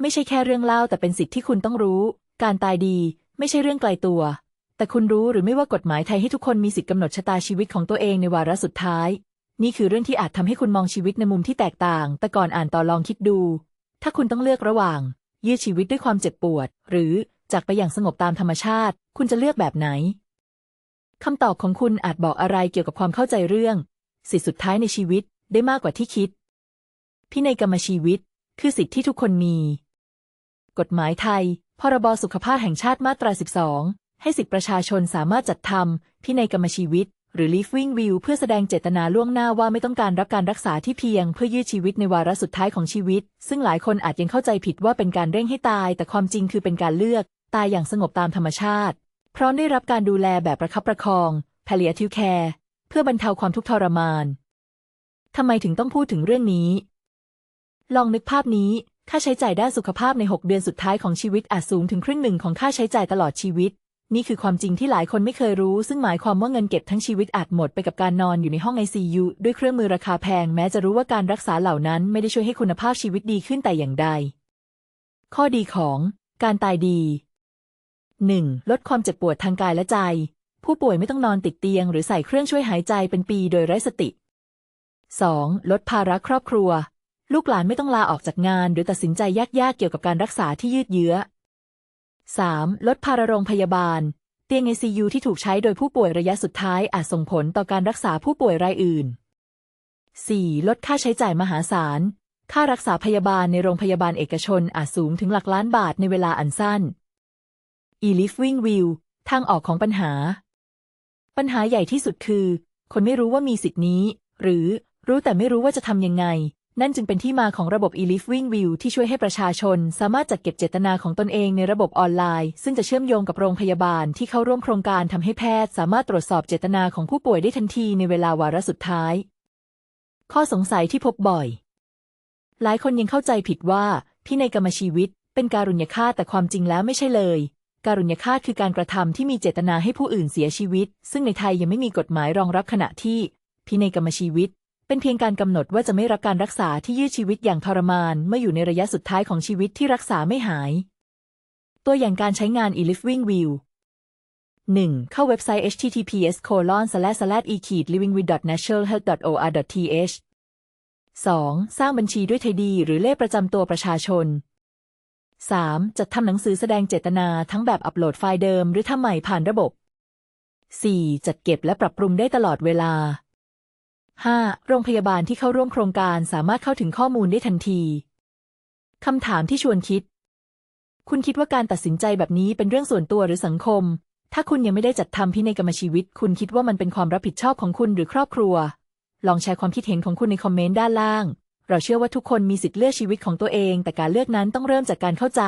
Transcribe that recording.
ไม่ใช่แค่เรื่องเล่าแต่เป็นสิทธิ์ที่คุณต้องรู้ การตายดี ไม่ใช่เรื่องไกลตัว แต่คุณรู้หรือไม่ว่ากฎหมายไทยให้ทุกคนมีสิทธิกำหนดชะตาชีวิตของตัวเองในวาระสุดท้าย นี่คือเรื่องที่อาจทำให้คุณมองชีวิตในมุมที่แตกต่าง แต่ก่อนอ่านต่อลองคิดดู ถ้าคุณต้องเลือกระหว่าง ยืดชีวิตด้วยความเจ็บปวด หรือจากไปอย่างสงบตามธรรมชาติ คุณจะเลือกแบบไหนคำตอบของคุณอาจบอกอะไรเกี่ยวกับความเข้าใจเรื่อง สิทธิสุดท้ายในชีวิตได้มากกว่าที่คิด พินัยกรรมชีวิต คือสิทธิที่ทุกคนมี กฎหมายไทย พรบสุขภาพแห่งชาติมาตรา 12 ให้สิทธิประชาชนสามารถจัดทำพินัยกรรมชีวิต หรือ living will เพื่อแสดงเจตนาล่วงหน้าว่าไม่ต้องการรับการรักษาที่เพียง เพื่อยืดชีวิตในวาระสุดท้ายของชีวิต ซึ่งหลายคนอาจยังเข้าใจผิดว่าเป็นการเร่งให้ตาย แต่ความจริงคือเป็นการเลือก ตายอย่างสงบตามธรรมชาติ พร้อมได้รับการดูแลแบบประคับประคอง palliative care เพื่อบรรเทาความทุกข์ทรมานทำไมถึงต้องพูดถึงเรื่องนี้ลองนึกภาพนี้ ค่าใช้จ่ายด้านสุขภาพใน 6 เดือนสุดท้ายของชีวิตอาจสูงถึงครึ่งหนึ่งของค่าใช้จ่ายตลอดชีวิต นี่คือความจริงที่หลายคนไม่เคยรู้ ซึ่งหมายความว่าเงินเก็บทั้งชีวิตอาจหมดไปกับการนอนอยู่ในห้อง ICU ด้วยเครื่องมือราคาแพง แม้จะรู้ว่าการรักษาเหล่านั้นไม่ได้ช่วยให้คุณภาพชีวิตดีขึ้นแต่อย่างใด ข้อดีของ การตายดี 1. ลดความเจ็บปวดทางกายและใจ ผู้ป่วยไม่ต้องนอนติดเตียง หรือใส่เครื่องช่วยหายใจเป็นปีโดยไร้สติ 2. ลดภาระครอบครัว ลูกหลานไม่ต้องลาออกจากงาน หรือตัดสินใจยากๆเกี่ยวกับการรักษาที่ยืดเยื้อ 3. ลดภาระโรงพยาบาล เตียง ICU ที่ถูกใช้โดยผู้ป่วยระยะสุดท้ายอาจส่งผลต่อการรักษาผู้ป่วยรายอื่น 4. ลดค่าใช้จ่ายมหาศาล ค่ารักษาพยาบาลในโรงพยาบาลเอกชนอาจสูงถึงหลักล้านบาทในเวลาอันสั้น e-living will ทางออกของปัญหา ปัญหาใหญ่ที่สุดคือ คนไม่รู้ว่ามีสิทธินี้ หรือรู้แต่ไม่รู้ว่าจะทำยังไง นั่นจึงเป็นที่มาของระบบ e-living will ที่ช่วยให้ประชาชน สามารถจัดเก็บเจตนาของตนเองในระบบออนไลน์ ซึ่งจะเชื่อมโยงกับโรงพยาบาลที่เข้าร่วมโครงการทำให้แพทย์ สามารถตรวจสอบเจตนาของผู้ป่วยได้ทันทีในเวลาวาระสุดท้าย ข้อสงสัยที่พบบ่อย หลายคนยังเข้าใจผิดว่าพินัยกรรมชีวิต เป็นการุญยฆาตแต่ความจริงแล้วไม่ใช่เลย การุญยฆาตคือการกระทำที่มีเจตนาให้ผู้อื่นเสียชีวิต ซึ่งในไทยยังไม่มีกฎหมายรองรับขณะที่พินัยกรรมชีวิต เป็นเพียงการกำหนดว่าจะไม่รับการรักษาที่ยืดชีวิตอย่างทรมานเมื่ออยู่ในระยะสุดท้ายของชีวิตที่รักษาไม่หาย ตัวอย่างการใช้งาน e-living will 1. เข้าเว็บไซต์ https colon slash slash e livingwill naturalhealth or th 2. สร้างบัญชีด้วยไทยดี หรือเลขประจำตัวประชาชน 3. จัดทำหนังสือแสดงเจตนาทั้งแบบอัปโหลดไฟล์เดิมหรือทำใหม่ผ่านระบบ 4. จัดเก็บและปรับปรุงได้ตลอดเวลา 5. โรงพยาบาลที่เข้าร่วมโครงการสามารถเข้าถึงข้อมูลได้ทันที คำถามที่ชวนคิด คุณคิดว่าการตัดสินใจแบบนี้เป็นเรื่องส่วนตัวหรือสังคม ถ้าคุณยังไม่ได้จัดทำพินัยกรรมชีวิต คุณคิดว่ามันเป็นความรับผิดชอบของคุณหรือครอบครัว ลองแชร์ความคิดเห็นของคุณในคอมเมนต์ด้านล่าง เราเชื่อว่าทุกคนมีสิทธิ์เลือกชีวิตของตัวเอง แต่การเลือกนั้นต้องเริ่มจากการเข้าใจ